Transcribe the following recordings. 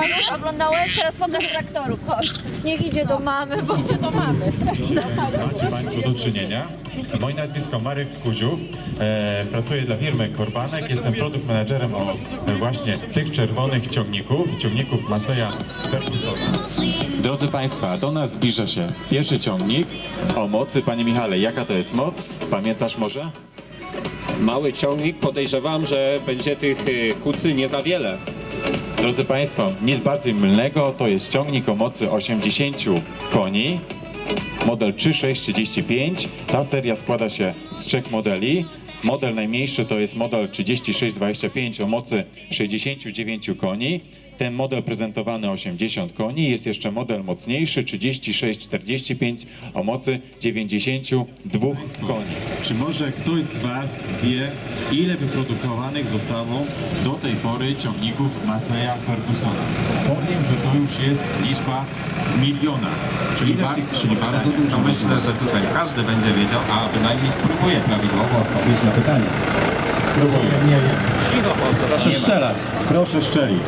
Fajnie oglądałeś? Teraz pokaz traktorów. Chodź. Niech idzie do mamy, bo idzie do mamy. Macie Państwo do czynienia. Moje nazwisko Marek Kuziów. E, pracuję dla firmy Korbanek. Jestem produkt managerem o e, właśnie tych czerwonych ciągników, ciągników Maseja Fergusona. Drodzy Państwa, do nas zbliża się pierwszy ciągnik o mocy. Panie Michale, jaka to jest moc? Pamiętasz może? Mały ciągnik, podejrzewam, że będzie tych y, kucy nie za wiele. Drodzy Państwo, nic bardziej mylnego, to jest ciągnik o mocy 80 koni, model 3635. Ta seria składa się z trzech modeli. Model najmniejszy to jest model 3625 o mocy 69 koni. Ten model prezentowany 80 koni. Jest jeszcze model mocniejszy 3645 o mocy 92 koni. Czy może ktoś z Was wie, ile wyprodukowanych zostało do tej pory ciągników Maseja Fergusona? Powiem, że to już jest liczba miliona. Czyli, Ile ba- tych- czyli bardzo dużo. No myślę, że tutaj każdy będzie wiedział, a bynajmniej spróbuje prawidłowo odpowiedzieć na pytanie. Próbuję. Proszę strzelać. Proszę szczelić.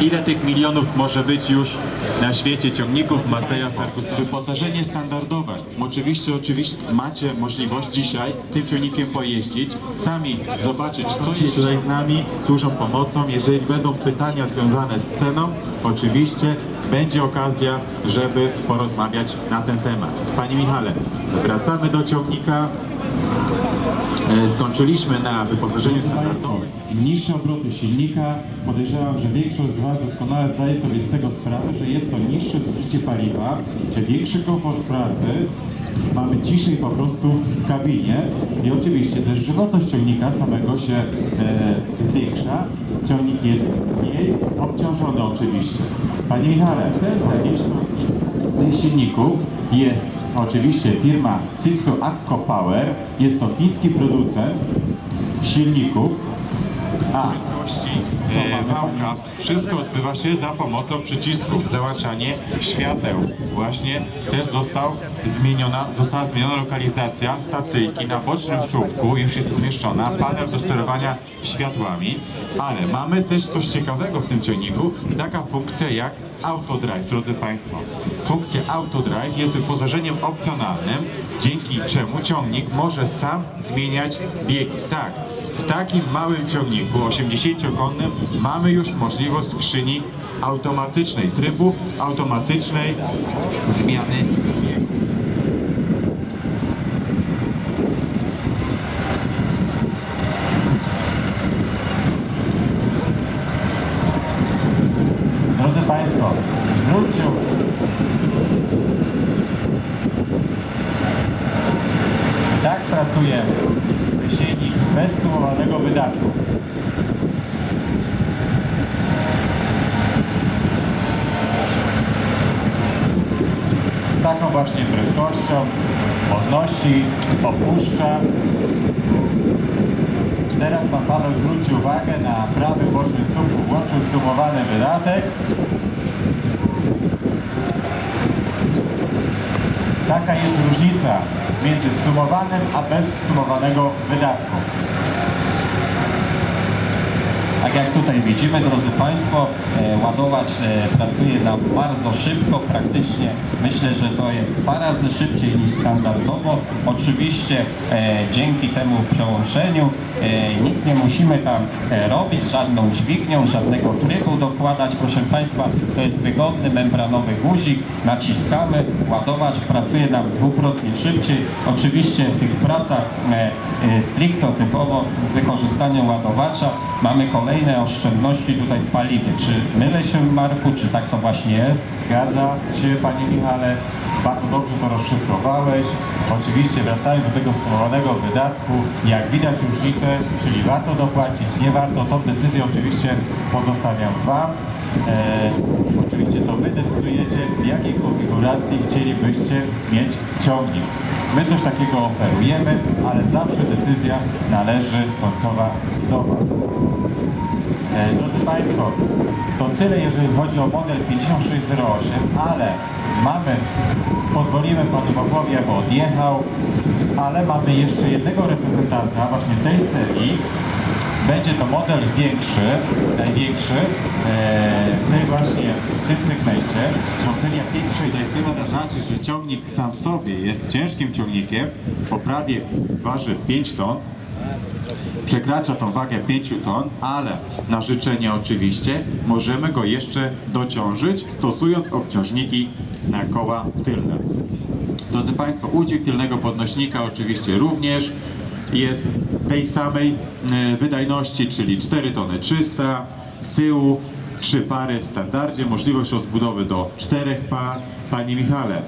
Ile tych milionów może być już na świecie ciągników Maseja Fergusona? Wyposażenie standardowe. Oczywiście, oczywiście macie możliwość dzisiaj tym ciągnikiem pojeździć, sami zobaczyć, co jest tutaj z nami, służą pomocą. Jeżeli będą pytania związane z ceną, oczywiście będzie okazja, żeby porozmawiać na ten temat. Panie Michale, wracamy do ciągnika. E, Skończyliśmy na wyposażeniu standardowym. Niższe obroty silnika. Podejrzewam, że większość z Was doskonale zdaje sobie z tego sprawę, że jest to niższe zużycie paliwa, większy komfort pracy. Mamy ciszej po prostu w kabinie i oczywiście też żywotność ciągnika samego się e, zwiększa. Ciągnik jest mniej obciążony oczywiście. Panie Michale, C20 tych silników jest oczywiście firma Sisu Akko Power. Jest to fiński producent silników. A? Wałka. Wszystko odbywa się za pomocą przycisków. Załączanie świateł. Właśnie też został zmieniona, została zmieniona lokalizacja stacyjki na bocznym słupku. Już jest umieszczona panel do sterowania światłami. Ale mamy też coś ciekawego w tym ciągniku. Taka funkcja jak Autodrive, drodzy Państwo. Funkcja Autodrive jest wyposażeniem opcjonalnym, dzięki czemu ciągnik może sam zmieniać biegi. Tak, w takim małym ciągniku 80-konnym mamy już możliwość skrzyni automatycznej, trybu automatycznej zmiany. Drodzy Państwo, zwróćcie Tak pracuje silnik bez sumowanego wydatku. Właśnie prędkością podnosi, opuszcza. Teraz Pan Paweł zwróci uwagę na prawy boczny słup, włączył sumowany wydatek. Taka jest różnica między sumowanym a bez sumowanego wydatku. Tak jak tutaj widzimy, drodzy Państwo, e, ładować e, pracuje nam bardzo szybko, praktycznie myślę, że to jest dwa razy szybciej niż standardowo. Oczywiście e, dzięki temu przełączeniu nic nie musimy tam robić, żadną dźwignią, żadnego trybu dokładać. Proszę Państwa, to jest wygodny membranowy guzik, naciskamy, ładować pracuje nam dwukrotnie szybciej. Oczywiście w tych pracach stricto typowo z wykorzystaniem ładowacza mamy kolejne oszczędności tutaj w paliwie. Czy mylę się Marku, czy tak to właśnie jest? Zgadza się Panie Michale, bardzo dobrze to rozszyfrowałeś. Oczywiście wracając do tego sumowanego wydatku, jak widać różnicę, czyli warto dopłacić, nie warto, tą decyzję oczywiście pozostawiam Wam. E, oczywiście to Wy decydujecie, w jakiej konfiguracji chcielibyście mieć ciągnik. My coś takiego oferujemy, ale zawsze decyzja należy końcowa do Was. E, Drodzy Państwo, to tyle jeżeli chodzi o model 5608, ale mamy, pozwolimy Panu Pawłowi, aby odjechał, ale mamy jeszcze jednego reprezentanta właśnie tej serii, Będzie to model większy, największy e, w tej właśnie w tym segmencie. Seria 5600 to znaczy, że ciągnik sam w sobie jest ciężkim ciągnikiem, po prawie waży 5 ton, przekracza tą wagę 5 ton, ale na życzenie oczywiście możemy go jeszcze dociążyć, stosując obciążniki na koła tylne. Drodzy Państwo, udźwig tylnego podnośnika oczywiście również jest tej samej e, wydajności, czyli 4 tony 300, z tyłu 3 pary w standardzie, możliwość rozbudowy do 4 par. Panie Michale,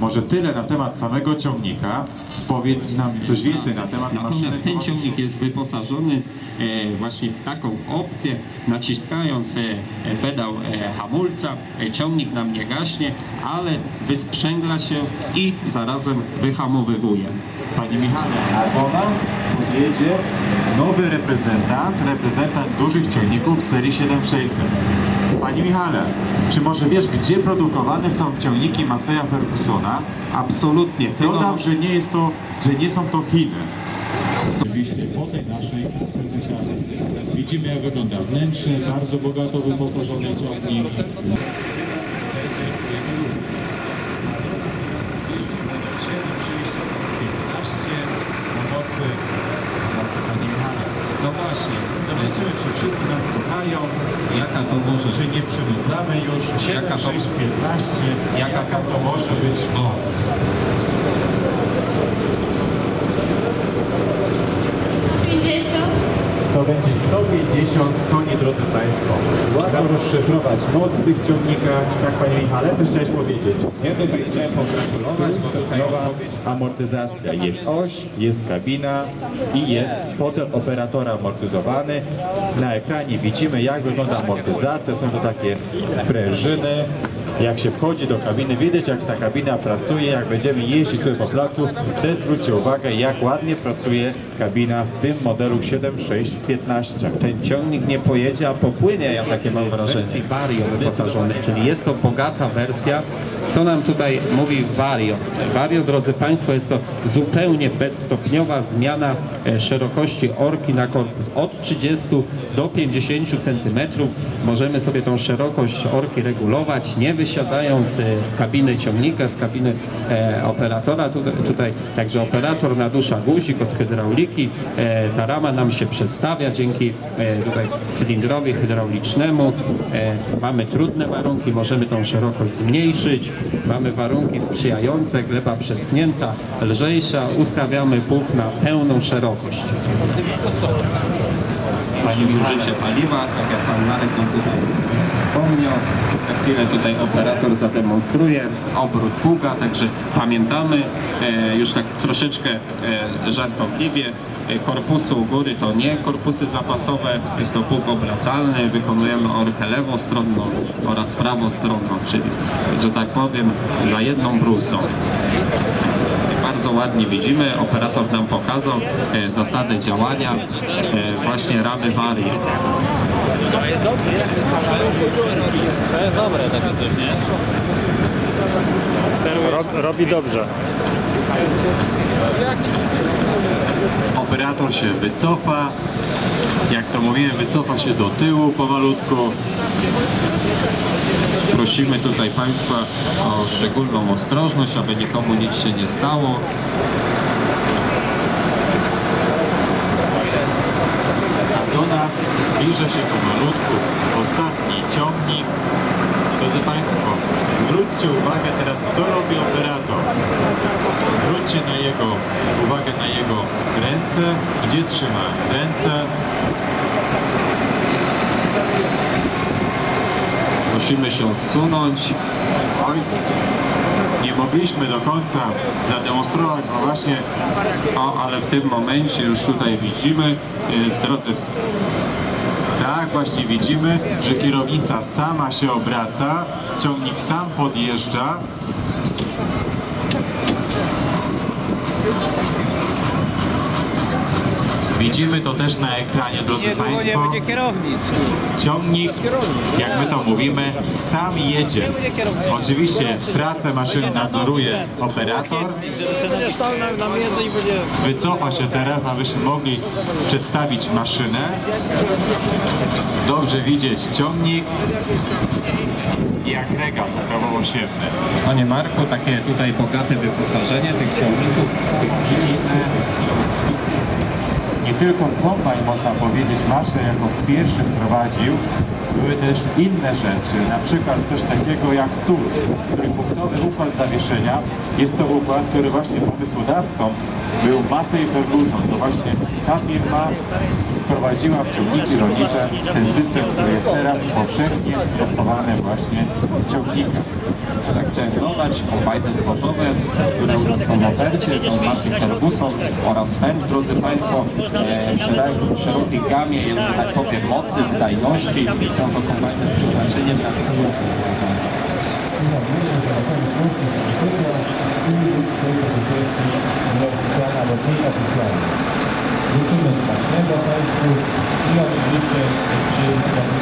może tyle na temat samego ciągnika, powiedz nam coś więcej na temat. Natomiast ten ciągnik jest wyposażony e, właśnie w taką opcję, naciskając e, pedał e, hamulca, ciągnik nam nie gaśnie, ale wysprzęgla się i zarazem wyhamowywuje. Panie Michale, a do nas podjedzie nowy reprezentant, reprezentant dużych ciągników serii 7600. Panie Michale, czy może wiesz, gdzie produkowane są ciągniki Maseya Fergusona? Absolutnie. Dodam, że nie jest to, że nie są to Chiny. Oczywiście po tej naszej prezentacji widzimy jak wygląda wnętrze, bardzo bogato wyposażony ciągnik. no właśnie, Zobaczymy, czy wszyscy nas słuchają, jaka to może czy nie przynudzamy już. 7, Jaka to- 6, 15. Jaka to może być moc? To będzie 150 koni, drodzy Państwo. Łatwo rozszyfrować moc w tych ciągnikach. Tak, Panie Michale, coś chciałeś powiedzieć? Ja tutaj chciałem pogratulować, bo tutaj Nowa amortyzacja. Jest oś, jest kabina i jest fotel operatora amortyzowany. Na ekranie widzimy jak wygląda amortyzacja. Są to takie sprężyny. Jak się wchodzi do kabiny, widać jak ta kabina pracuje, jak będziemy jeździć tutaj po placu, też zwróćcie uwagę jak ładnie pracuje kabina w tym modelu 7615. ten ciągnik nie pojedzie, a popłynie, ja takie mam wrażenie. W wersji Vario wyposażony, czyli jest to bogata wersja. Co nam tutaj mówi Vario? Vario, drodzy Państwo, jest to zupełnie bezstopniowa zmiana e, szerokości orki na korpus. Od 30 do 50 cm możemy sobie tą szerokość orki regulować, nie wysiadając e, z kabiny ciągnika, z kabiny e, operatora. Tutaj, tutaj także operator nadusza guzik od hydrauliki. E, ta rama nam się przedstawia dzięki tutaj cylindrowi hydraulicznemu. Mamy trudne warunki, możemy tą szerokość zmniejszyć. Mamy warunki sprzyjające, gleba przeschnięta, lżejsza. Ustawiamy pług na pełną szerokość. Pani użycie paliwa, tak jak Pan Marek nam tutaj wspomniał. Za chwilę tutaj operator zademonstruje obrót pługa, także pamiętamy e, już tak troszeczkę e, żartobliwie, e, korpusu u góry to nie korpusy zapasowe, jest to pług obracalny, wykonujemy orkę lewostronną oraz prawostronną, czyli, że tak powiem, za jedną bruzdą bardzo ładnie widzimy. Operator nam pokazał e, zasady działania e, właśnie ramy Vario. Robi dobrze. Operator się wycofa, jak to mówiłem, wycofa się do tyłu pomalutku. Prosimy tutaj Państwa o szczególną ostrożność, aby nikomu nic się nie stało. A do nas zbliża się pomalutku ostatni ciągnik. Drodzy Państwo, zwróćcie uwagę teraz, co robi operator. Zwróćcie na jego, uwagę na jego ręce, gdzie trzyma ręce. Musimy się odsunąć. Nie mogliśmy do końca zademonstrować, bo właśnie O, ale w tym momencie już tutaj widzimy, y, drodzy Tak, właśnie widzimy, że kierownica sama się obraca, ciągnik sam podjeżdża. Widzimy to też na ekranie, drodzy Niedługo nie Państwo. będzie kierownic. Ciągnik, jak my to mówimy, sam jedzie. Oczywiście pracę maszyny nadzoruje operator. Wycofa się teraz, abyśmy mogli przedstawić maszynę. Dobrze widzieć ciągnik i agregat kołoosiewny. Panie Marku, takie tutaj bogate wyposażenie tych ciągników, tych Widzimy nie tylko kombajn, można powiedzieć, Masze jako pierwszy wprowadził, były też inne rzeczy, na przykład coś takiego jak TUS, trójpunktowy układ zawieszenia. Jest to układ, który właśnie pomysłodawcą był Massey Ferguson. To właśnie ta firma wprowadziła w ciągniki rolnicze ten system, który jest teraz powszechnie stosowany właśnie w ciągnikach. Chciałem dodać, kombajny zbożowe, które u nas są w ofercie, to Massey Ferguson oraz Fendt, drodzy Państwo, e, szerokiej, gamie, tak powiem, mocy, wydajności. Są to kombajny z przeznaczeniem na Życzymy smacznego Państwu i oczywiście przyjemnego